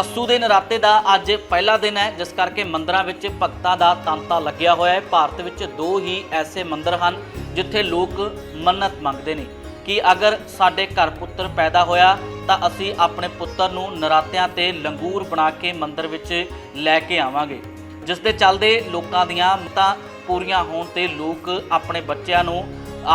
ਅਸੂ ਦੇ ਨਰਾਤੇ ਦਾ ਅੱਜ ਪਹਿਲਾ ਦਿਨ ਹੈ, ਜਿਸ ਕਰਕੇ ਮੰਦਰਾਂ ਵਿੱਚ ਭਗਤਾਂ ਦਾ ਤਾਂਤਾ ਲੱਗਿਆ ਹੋਇਆ ਹੈ। ਭਾਰਤ ਵਿੱਚ ਦੋ ਹੀ ਐਸੇ ਮੰਦਰ ਹਨ, ਜਿੱਥੇ ਲੋਕ ਮੰਨਤ ਮੰਗਦੇ ਨੇ। ਕਿ ਅਗਰ ਸਾਡੇ ਘਰ ਪੁੱਤਰ ਪੈਦਾ ਹੋਇਆ, ਤਾਂ ਅਸੀਂ ਆਪਣੇ ਪੁੱਤਰ ਨੂੰ ਨਰਾਤਿਆਂ ਤੇ ਲੰਗੂਰ ਬਣਾ ਕੇ ਮੰਦਰ ਵਿੱਚ ਲੈ ਕੇ ਆਵਾਂਗੇ। ਜਿਸ ਦੇ ਚੱਲਦੇ ਲੋਕਾਂ ਦੀਆਂ ਮਤਾਂ ਪੂਰੀਆਂ ਹੋਣ ਤੇ ਲੋਕ ਆਪਣੇ ਬੱਚਿਆਂ ਨੂੰ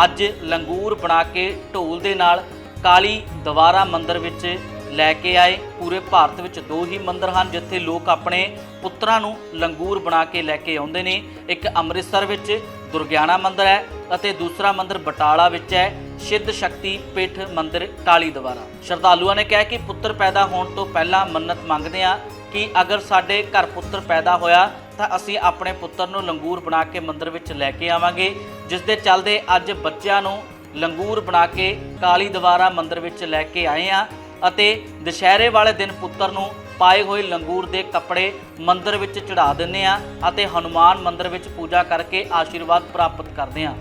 ਅੱਜ ਲੰਗੂਰ ਬਣਾ ਕੇ ਢੋਲ ਦੇ ਨਾਲ ਕਾਲੀ ਦਵਾਰਾ ਮੰਦਰ ਵਿੱਚ ਲੈ ਕੇ ਆਏ। ਪੂਰੇ ਭਾਰਤ ਵਿੱਚ ਦੋ ਹੀ ਮੰਦਰ ਹਨ, ਜਿੱਥੇ ਲੋਕ ਆਪਣੇ ਪੁੱਤਰਾਂ ਨੂੰ ਲੰਗੂਰ ਬਣਾ ਕੇ ਲੈ ਕੇ ਆਉਂਦੇ ਨੇ। ਇੱਕ ਅੰਮ੍ਰਿਤਸਰ ਵਿੱਚ ਦੁਰਗਿਆਣਾ ਮੰਦਰ ਹੈ ਅਤੇ ਦੂਸਰਾ ਮੰਦਰ ਬਟਾਲਾ ਵਿੱਚ ਹੈ। ਸਿੱਧ ਸ਼ਕਤੀ ਪੀਠ ਮੰਦਿਰ ਕਾਲੀ ਦੁਆਰਾ। ਸ਼ਰਧਾਲੂਆਂ ਨੇ ਕਿਹਾ ਕਿ ਪੁੱਤਰ ਪੈਦਾ ਹੋਣ ਤੋਂ ਪਹਿਲਾਂ ਮੰਨਤ ਮੰਗਦੇ ਆ ਕਿ ਅਗਰ ਸਾਡੇ ਘਰ ਪੁੱਤਰ ਪੈਦਾ ਹੋਇਆ ਤਾਂ ਅਸੀਂ ਆਪਣੇ ਪੁੱਤਰ ਨੂੰ ਲੰਗੂਰ ਬਣਾ ਕੇ ਮੰਦਿਰ ਵਿੱਚ ਲੈ ਕੇ ਆਵਾਂਗੇ, ਜਿਸ ਦੇ ਚੱਲਦੇ ਅੱਜ ਬੱਚਿਆਂ ਨੂੰ ਲੰਗੂਰ ਬਣਾ ਕੇ ਕਾਲੀ ਦੁਆਰਾ ਮੰਦਿਰ ਵਿੱਚ ਲੈ ਕੇ ਆਏ ਆ ਅਤੇ ਦੁਸ਼ਹਿਰੇ ਵਾਲੇ ਦਿਨ ਪੁੱਤਰ ਨੂੰ ਪਾਏ ਹੋਏ ਲੰਗੂਰ ਦੇ ਕੱਪੜੇ ਮੰਦਰ ਵਿੱਚ ਚੜਾ ਦਿੰਦੇ ਆ ਅਤੇ ਹਨੂਮਾਨ ਮੰਦਰ ਵਿੱਚ ਪੂਜਾ ਕਰਕੇ ਆਸ਼ੀਰਵਾਦ ਪ੍ਰਾਪਤ ਕਰਦੇ ਆ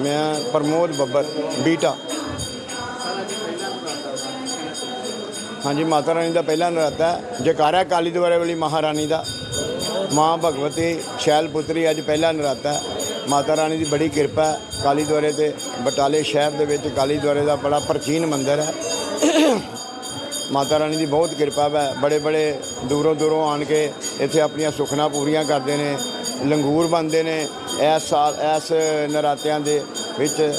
ਮੈਂ ਪ੍ਰਮੋਦ ਬੱਬਰ, ਬੀਟਾ। ਹਾਂਜੀ, ਮਾਤਾ ਰਾਣੀ ਦਾ ਪਹਿਲਾ ਨਰਾਤਾ ਹੈ। ਜੈਕਾਰਾ ਕਾਲੀ ਦੁਆਰੇ ਵਾਲੀ ਮਹਾਰਾਣੀ ਦਾ। ਮਾਂ ਭਗਵਤੀ ਸ਼ੈਲ ਪੁੱਤਰੀ ਅੱਜ ਪਹਿਲਾ ਨਰਾਤਾ ਮਾਤਾ ਰਾਣੀ ਦੀ ਬੜੀ ਕਿਰਪਾ ਹੈ। ਕਾਲੀ ਦੁਆਰੇ ਤੇ ਬਟਾਲੇ ਸ਼ਹਿਰ ਦੇ ਵਿੱਚ ਕਾਲੀ ਦੁਆਰੇ ਦਾ ਬੜਾ ਪ੍ਰਾਚੀਨ ਮੰਦਿਰ ਹੈ। ਮਾਤਾ ਰਾਣੀ ਦੀ ਬਹੁਤ ਕਿਰਪਾ ਹੈ। ਬੜੇ ਬੜੇ ਦੂਰੋਂ ਦੂਰੋਂ ਆਣ ਕੇ ਇੱਥੇ ਆਪਣੀਆਂ ਸੁਖਨਾ ਪੂਰੀਆਂ ਕਰਦੇ ਨੇ, ਲੰਗੂਰ ਬੰਦੇ ਨੇ। ਇਸ ਸਾਲ, ਇਸ ਨਰਾਤਿਆਂ ਦੇ ਵਿੱਚ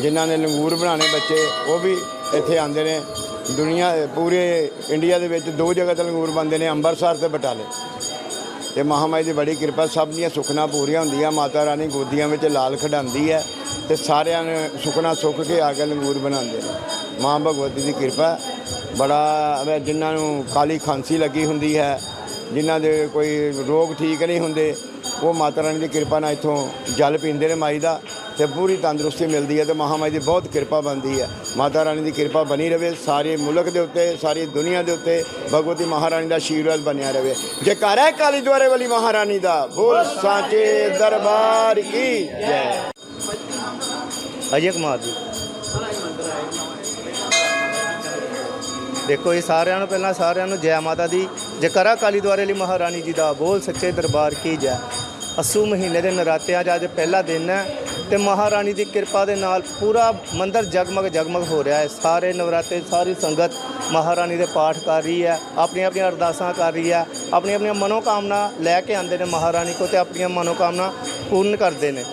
ਜਿਨ੍ਹਾਂ ਨੇ ਲੰਗੂਰ ਬਣਾਉਣੇ ਬੱਚੇ, ਉਹ ਵੀ ਇੱਥੇ ਆਉਂਦੇ ਨੇ। ਦੁਨੀਆ, ਪੂਰੇ ਇੰਡੀਆ ਦੇ ਵਿੱਚ ਦੋ ਜਗ੍ਹਾ ਤੇ ਲੰਗੂਰ ਬੰਦੇ ਨੇ ਅੰਮ੍ਰਿਤਸਰ ਤੇ ਬਟਾਲੇ। ਤੇ ਮਹਾਮਾਈ ਦੀ ਬੜੀ ਕਿਰਪਾ, ਸਭ ਦੀਆਂ ਸੁਖਨਾ ਪੂਰੀਆਂ ਹੁੰਦੀਆਂ, ਮਾਤਾ ਰਾਣੀ ਗੋਦੀਆਂ ਵਿੱਚ ਲਾਲ ਖਡਾਉਂਦੀ ਹੈ ਤੇ ਸਾਰਿਆਂ ਨੇ ਸੁਖਨਾ ਸੁੱਖ ਕੇ ਆ ਕੇ ਲੰਗੂਰ ਬਣਾਉਂਦੇ ਨੇ। ਮਾਂ ਭਗਵਤੀ ਦੀ ਕਿਰਪਾ, ਬੜਾ ਵੇ ਜਿਨ੍ਹਾਂ ਨੂੰ ਕਾਲੀ ਖਾਂਸੀ ਲੱਗੀ ਹੁੰਦੀ ਹੈ, ਜਿਨ੍ਹਾਂ ਦੇ ਕੋਈ ਰੋਗ ਠੀਕ ਨਹੀਂ ਹੁੰਦੇ, ਉਹ ਮਾਤਾ ਰਾਣੀ ਦੀ ਕਿਰਪਾ ਨਾਲ ਇੱਥੋਂ ਜਲ ਪੀਂਦੇ ਨੇ ਮਾਈ ਦਾ। ਤੇ ਪੂਰੀ ਤੰਦਰੁਸਤੀ ਮਿਲਦੀ ਹੈ ਤੇ ਮਹਾਮਾਈ ਦੀ ਬਹੁਤ ਕਿਰਪਾ ਬਣਦੀ ਹੈ। ਮਾਤਾ ਰਾਣੀ ਦੀ ਕਿਰਪਾ ਬਣੀ ਰਵੇ, ਸਾਰੇ ਮੁਲਕ ਦੇ ਉੱਤੇ, ਸਾਰੀ ਦੁਨੀਆ ਦੇ ਉੱਤੇ ਭਗਵਤੀ ਮਹਾਰਾਣੀ ਦਾ ਆਸ਼ੀਰਵਾਦ ਬਣਿਆ ਰਵੇ। ਜੈਕਾਰਾ ਹੈ ਕਾਲੀ ਦੁਆਰੇ ਵਾਲੀ ਮਹਾਰਾਣੀ ਦਾ, ਬੋਲ ਸਾਚੇ ਦਰਬਾਰ ਕੀ ਜੈ। ਅਜੇ ਕੁਮਾਰ ਜੀ। ਦੇਖੋ, ਇਹ ਸਾਰਿਆਂ ਨੂੰ ਪਹਿਲਾਂ ਸਾਰਿਆਂ ਨੂੰ ਜੈ ਮਾਤਾ ਦੀ। ਜੈਕਾਰਾ ਕਾਲੀ ਦੁਆਰੇ ਲਈ ਮਹਾਰਾਣੀ ਜੀ ਦਾ, ਬੋਲ ਸੱਚੇ ਦਰਬਾਰ ਕੀ ਜੈ। ਅਸੂ ਮਹੀਨੇ ਦੇ ਨਰਾਤਿਆਂ 'ਚ ਅੱਜ ਪਹਿਲਾ ਦਿਨ ਹੈ। ਤੇ ਮਹਾਰਾਣੀ ਦੀ ਕਿਰਪਾ ਦੇ ਨਾਲ ਪੂਰਾ ਮੰਦਿਰ ਜਗਮਗ ਜਗਮਗ ਹੋ ਰਿਹਾ ਹੈ। ਸਾਰੇ ਨਵਰਾਤੇ, ਸਾਰੀ ਸੰਗਤ ਮਹਾਰਾਣੀ ਦੇ ਪਾਠ ਕਰ ਰਹੀ ਹੈ, ਆਪਣੀਆਂ ਆਪਣੀਆਂ ਅਰਦਾਸਾਂ ਕਰ ਰਹੀ ਹੈ, ਆਪਣੀਆਂ ਆਪਣੀਆਂ ਮਨੋਕਾਮਨਾ ਲੈ ਕੇ ਆਉਂਦੇ ਨੇ ਮਹਾਰਾਣੀ ਕੋ ਤੇ ਆਪਣੀਆਂ ਮਨੋਕਾਮਨਾ ਪੂਰਨ ਕਰਦੇ ਨੇ।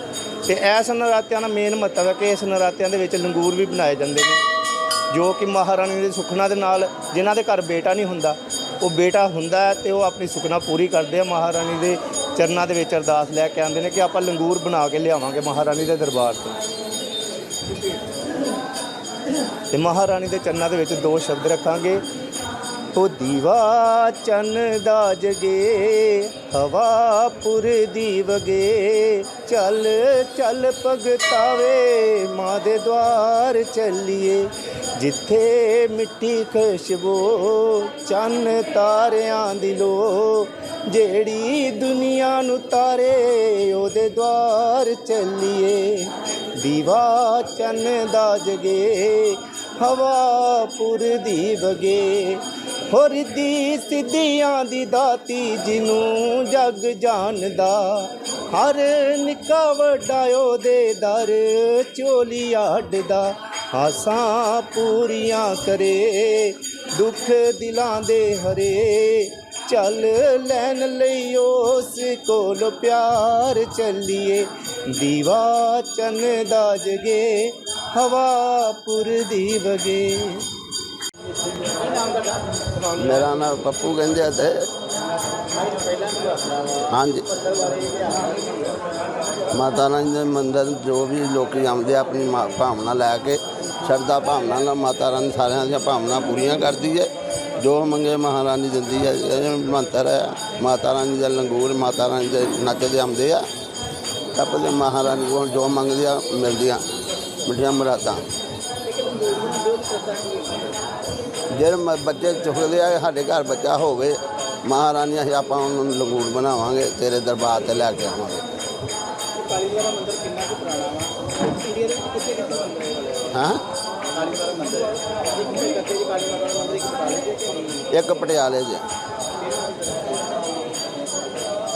ਤੇ ਇਸ ਨਰਾਤਿਆਂ ਦਾ ਮੇਨ ਮਹੱਤਵ ਹੈ ਕਿ ਇਸ ਨਰਾਤਿਆਂ ਦੇ ਵਿੱਚ ਲੰਗੂਰ ਵੀ ਬਣਾਏ ਜਾਂਦੇ ਨੇ, ਜੋ ਕਿ ਮਹਾਰਾਣੀ ਦੇ ਸੁਖਨਾ ਦੇ ਨਾਲ ਜਿਨ੍ਹਾਂ ਦੇ ਘਰ ਬੇਟਾ ਨਹੀਂ ਹੁੰਦਾ, ਉਹ ਬੇਟਾ ਹੁੰਦਾ ਹੈ ਤੇ ਉਹ ਆਪਣੀ ਸੁਖਨਾ ਪੂਰੀ ਕਰਦੇ ਆ ਮਹਾਰਾਣੀ ਦੇ ਚਰਨਾਂ ਦੇ ਵਿੱਚ ਅਰਦਾਸ ਲੈ ਕੇ ਆਉਂਦੇ ਨੇ ਕਿ ਆਪਾਂ ਲੰਗੂਰ ਬਣਾ ਕੇ ਲਿਆਵਾਂਗੇ ਮਹਾਰਾਣੀ ਦੇ ਦਰਬਾਰ ਤੋਂ। ਤੇ ਮਹਾਰਾਣੀ ਦੇ ਚਰਨਾਂ ਦੇ ਵਿੱਚ ਦੋ ਸ਼ਬਦ ਰੱਖਾਂਗੇ ਉਹ ਦੀਵਾ ਚੰਨ ਦਾ ਜਗੇ, ਹਵਾ ਦੀ ਵਗੇ ਚੱਲ ਚੱਲ ਭਗਤਾਵੇ ਮਾਂ ਦੇ ਦਵਾਰ ਚੱਲੀਏ। ਜਿੱਥੇ ਮਿੱਟੀ ਖੁਸ਼ਬੋ, ਚੰਨ ਤਾਰਿਆਂ ਦੀ ਲੋ, ਜਿਹੜੀ ਦੁਨੀਆ ਨੂੰ ਤਾਰੇ, ਉਹਦੇ ਦਵਾਰ ਚੱਲੀਏ। ਦੀਵਾ ਚੰਨ ਦਾ ਜਗੇ, ਹਵਾ ਪੁਰ ਦੀ ਵਗੇ ਹੋ ਰਿੱਧੀ ਸਿੱਧੀਆਂ ਦੀ ਦਾਤੀ ਜਿਹਨੂੰ ਜਗ ਜਾਣਦਾ, ਹਰ ਨਿੱਕਾ ਵੱਡਾ ਉਹਦੇ ਦਰ ਚੋਲੀ ਆੜਦਾ ਆਸਾਂ ਪੂਰੀਆਂ ਕਰੇ, ਦੁੱਖ ਦਿਲਾਂ ਦੇ ਹਰੇ, ਚੱਲ ਲੈਣ ਲਈ ਉਸ ਕੋਲ ਪਿਆਰ ਚੱਲੀਏ। ਦੀਵਾ ਚੰਨ ਦਾ ਜਗੇ, ਹਵਾ ਪੁਰ ਦੀ ਵਗੇ ਮੇਰਾ ਨਾਮ ਪੱਪੂ ਕਹਿੰਦੇ ਆ ਹਾਂਜੀ। ਮਾਤਾ ਰਾਣੀ ਦੇ ਮੰਦਰ ਜੋ ਵੀ ਲੋਕੀ ਆਉਂਦੇ ਆ, ਆਪਣੀ ਮਾ- ਭਾਵਨਾ ਲੈ ਕੇ, ਸ਼ਰਧਾ ਭਾਵਨਾ ਨਾਲ ਮਾਤਾ ਰਾਣੀ ਸਾਰਿਆਂ ਦੀਆਂ ਭਾਵਨਾ ਪੂਰੀਆਂ ਕਰਦੀ ਹੈ ਜੋ ਮੰਗੇ ਮਹਾਰਾਣੀ ਦਿੰਦੀ ਹੈ ਇਹ ਮੰਤਰ ਹੈ, ਮਾਤਾ ਰਾਣੀ ਦਾ ਲੰਗੂਰ, ਮਾਤਾ ਰਾਣੀ ਦੇ ਨੱਚਦੇ ਆਉਂਦੇ ਆ। ਆਪਣੇ ਮਹਾਰਾਣੀ ਕੋਲ ਜੋ ਮੰਗਦੇ ਆ ਮਿਲਦੀਆਂ। ਮਿੱਠੀਆਂ ਮੁਰਾਦਾਂ। ਜਿਹੜੇ ਬੱਚੇ ਚੁੱਕਦੇ ਆ, ਸਾਡੇ ਘਰ ਬੱਚਾ ਹੋਵੇ, ਮਹਾਰਾਣੀ, ਅਸੀਂ ਆਪਾਂ ਉਹਨਾਂ ਨੂੰ ਲੰਗੂਰ ਬਣਾਵਾਂਗੇ, ਤੇਰੇ ਦਰਬਾਰ ਤੇ ਲੈ ਕੇ ਆਵਾਂਗੇ। ਹਾਂ ਕਾਲੀ ਮਾਤਾ ਮੰਦਿਰ ਹੈ ਇੱਕ ਕੱਕੇ ਜੀ ਕਾਲੀ ਮਾਤਾ ਦਾ ਮੰਦਿਰ ਇੱਕ ਬਟਾਲੇ 'ਚ ਹੈ? ਇੱਕ ਪਟਿਆਲੇ 'ਚ।